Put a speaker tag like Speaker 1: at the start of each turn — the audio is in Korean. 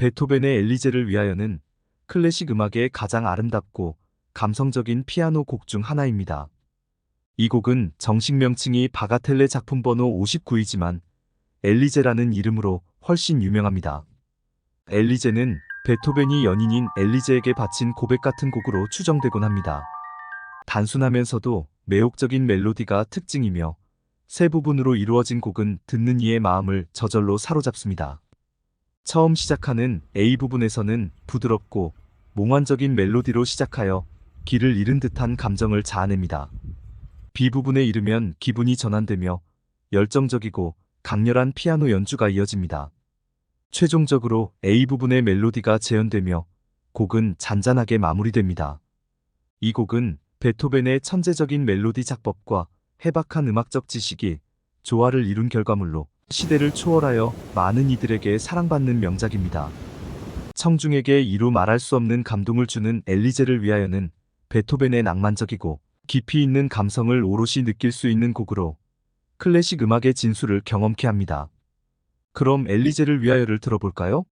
Speaker 1: 베토벤의 엘리제를 위하여는 클래식 음악의 가장 아름답고 감성적인 피아노 곡 중 하나입니다. 이 곡은 정식 명칭이 바가텔레 작품 번호 59이지만 엘리제라는 이름으로 훨씬 유명합니다. 엘리제는 베토벤이 연인인 엘리제에게 바친 고백 같은 곡으로 추정되곤 합니다. 단순하면서도 매혹적인 멜로디가 특징이며 세 부분으로 이루어진 곡은 듣는 이의 마음을 저절로 사로잡습니다. 처음 시작하는 A 부분에서는 부드럽고 몽환적인 멜로디로 시작하여 길을 잃은 듯한 감정을 자아냅니다. B 부분에 이르면 기분이 전환되며 열정적이고 강렬한 피아노 연주가 이어집니다. 최종적으로 A 부분의 멜로디가 재현되며 곡은 잔잔하게 마무리됩니다. 이 곡은 베토벤의 천재적인 멜로디 작법과 해박한 음악적 지식이 조화를 이룬 결과물로 시대를 초월하여 많은 이들에게 사랑받는 명작입니다. 청중에게 이루 말할 수 없는 감동을 주는 엘리제를 위하여는 베토벤의 낭만적이고 깊이 있는 감성을 오롯이 느낄 수 있는 곡으로 클래식 음악의 진수를 경험케 합니다. 그럼 엘리제를 위하여를 들어볼까요?